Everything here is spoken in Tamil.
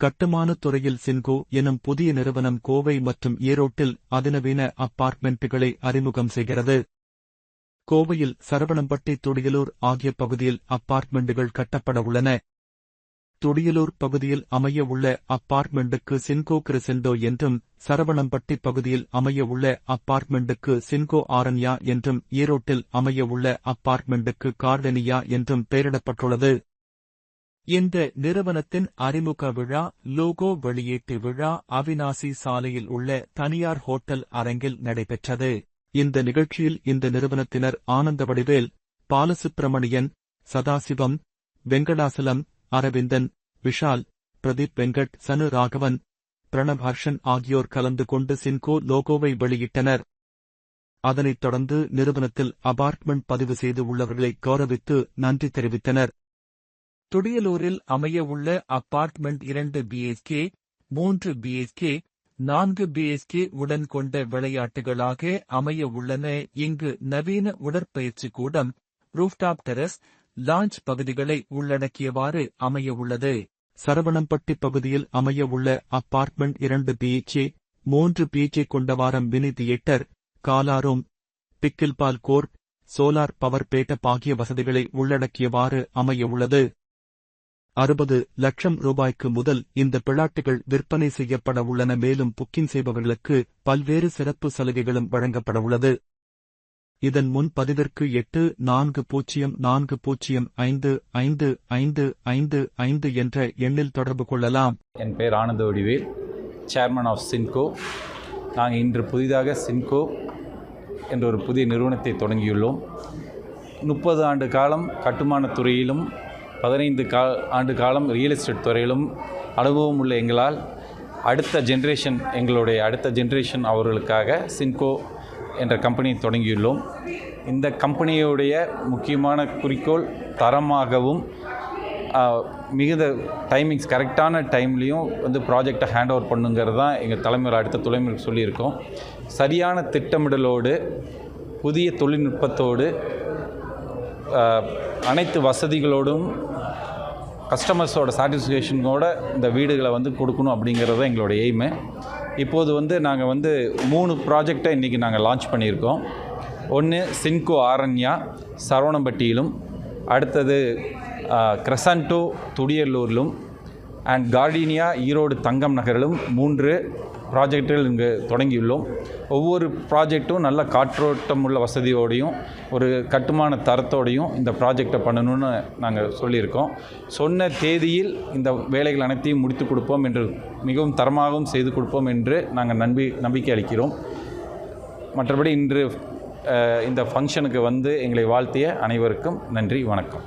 கட்டுமானத் துறையில் சின்கோ எனும் புதிய நிறுவனம் கோவை மற்றும் ஈரோட்டில் அதிநவீன அப்பார்ட்மெண்ட்டுகளை அறிமுகம் செய்கிறது. கோவையில் சரவணம்பட்டி துடியலூர் ஆகிய பகுதியில் அப்பார்ட்மெண்ட்டுகள் கட்டப்பட உள்ளன. துடியலூர் பகுதியில் அமைய உள்ள அப்பார்ட்மெண்டுக்கு சின்கோ கிரிசெண்டோ என்றும் சரவணம்பட்டி பகுதியில் அமைய உள்ள அப்பார்ட்மெண்டுக்கு சின்கோ ஆரண்யா என்றும் ஈரோட்டில் அமைய உள்ள அப்பார்ட்மெண்டுக்கு கார்டனியா என்றும் பெயரிடப்பட்டுள்ளது. இந்த நிறுவனத்தின் அறிமுக விழா லோகோ வெளியீட்டு விழா அவினாசி சாலையில் உள்ள தனியார் ஹோட்டல் அரங்கில் நடைபெற்றது. இந்த நிகழ்ச்சியில் இந்த நிறுவனத்தினர் ஆனந்த வடிவேல் பாலசுப்பிரமணியன் சதாசிவம் வெங்கடாசலம் அரவிந்தன் விஷால் பிரதீப் வெங்கட் சனு ராகவன் பிரணப் ஹர்ஷன் ஆகியோர் கலந்து கொண்டு சின்கோ லோகோவை வெளியிட்டனர். அதனைத் தொடர்ந்து நிறுவனத்தில் அபார்ட்மெண்ட் பதிவு செய்து உள்ளவர்களை கௌரவித்து நன்றி தெரிவித்தனர். துடியலூரில் அமையவுள்ள உள்ள அப்பார்ட்மெண்ட் இரண்டு பிஎஸ்கே மூன்று பிஎஸ்கே நான்கு பிஎஸ்கே உடன் கொண்ட விளையாட்டுகளாக அமைய உள்ளன இங்கு நவீன உடற்பயிற்சி கூடம் ரூஃப்டாப் டெரஸ் லாஞ்ச் பகுதிகளை உள்ளடக்கியவாறு அமைய உள்ளது சரவணம்பட்டி பகுதியில் அமைய உள்ள அப்பார்ட்மெண்ட் இரண்டு பிஎச்ஏ மூன்று பிஎச்ஏ கொண்டவாரம் மினி தியேட்டர் காலாரூம் பிக்கில்பால் கோர்ட் சோலார் பவர் பேட்டப் ஆகிய வசதிகளை உள்ளடக்கியவாறு அமைய உள்ளது அறுபது லட்சம் ரூபாய்க்கு முதல் இந்த பிளாட்டுகள் விற்பனை செய்யப்பட உள்ளன. மேலும் புக்கிங் செய்பவர்களுக்கு பல்வேறு சிறப்பு சலுகைகளும் வழங்கப்பட உள்ளது. இதன் முன் பதிவிற்கு எட்டு நான்கு பூஜ்ஜியம் நான்கு பூஜ்ஜியம் ஐந்து ஐந்து ஐந்து ஐந்து ஐந்து என்ற எண்ணில் தொடர்பு கொள்ளலாம். என் பேர் ஆனந்த வடிவேல் சேர்மன் ஆஃப் சின்கோ நாங்கள் இன்று புதிதாக சின்கோ என்ற ஒரு புதிய நிறுவனத்தை தொடங்கியுள்ளோம். முப்பது ஆண்டு காலம் கட்டுமானத் துறையிலும் பதினைந்து கா ஆண்டு காலம் ரியல் எஸ்டேட் துறையிலும் அனுபவம் உள்ள எங்களால் அடுத்த ஜென்ரேஷன் எங்களுடைய அடுத்த ஜென்ரேஷன் அவர்களுக்காக சின்கோ என்ற கம்பெனி தொடங்கியுள்ளோம். இந்த கம்பெனியுடைய முக்கியமான குறிக்கோள் தரமாகவும் மிகுந்த டைமிங்ஸ் கரெக்டான டைம்லேயும் வந்து ப்ராஜெக்டை ஹேண்ட் ஓவர் பண்ணுங்கிறது தான் எங்கள் தலைமுறை அடுத்த தலைமுறைக்கு சொல்லியிருக்கோம். சரியான திட்டமிடலோடு புதிய தொழில்நுட்பத்தோடு அனைத்து வசதிகளோடும் கஸ்டமர்ஸோட சாட்டிஸ்ஃபேக்ஷனோட இந்த வீடுகளை வந்து கொடுக்கணும் அப்படிங்கிறது தான் எங்களோட எய்மு இப்போது வந்து நாங்கள் வந்து மூணு ப்ராஜெக்டை இன்றைக்கி நாங்கள் லான்ச் பண்ணியிருக்கோம். ஒன்று சின்கோ ஆரண்யா சரவணம்பட்டியிலும் அடுத்தது கிரசன்டோ துடியலூரிலும் அண்ட் கார்டினியா ஈரோடு தங்கம் நகரிலும் மூன்று ப்ராஜெக்டுகள் இங்கு தொடங்கியுள்ளோம். ஒவ்வொரு ப்ராஜெக்ட்டும் நல்ல காற்றோட்டம் உள்ள வசதியோடையும் ஒரு கட்டுமான தரத்தோடையும் இந்த ப்ராஜெக்டை பண்ணணும்னு நாங்கள் சொல்லியிருக்கோம். சொன்ன தேதியில் இந்த வேலைகள் அனைத்தையும் முடித்து கொடுப்போம் என்று மிகவும் தரமாகவும் செய்து கொடுப்போம் என்று நாங்கள் நம்பி நம்பிக்கை அளிக்கிறோம். மற்றபடி இன்று இந்த ஃபங்க்ஷனுக்கு வந்து எங்களை வாழ்த்திய அனைவருக்கும் நன்றி வணக்கம்.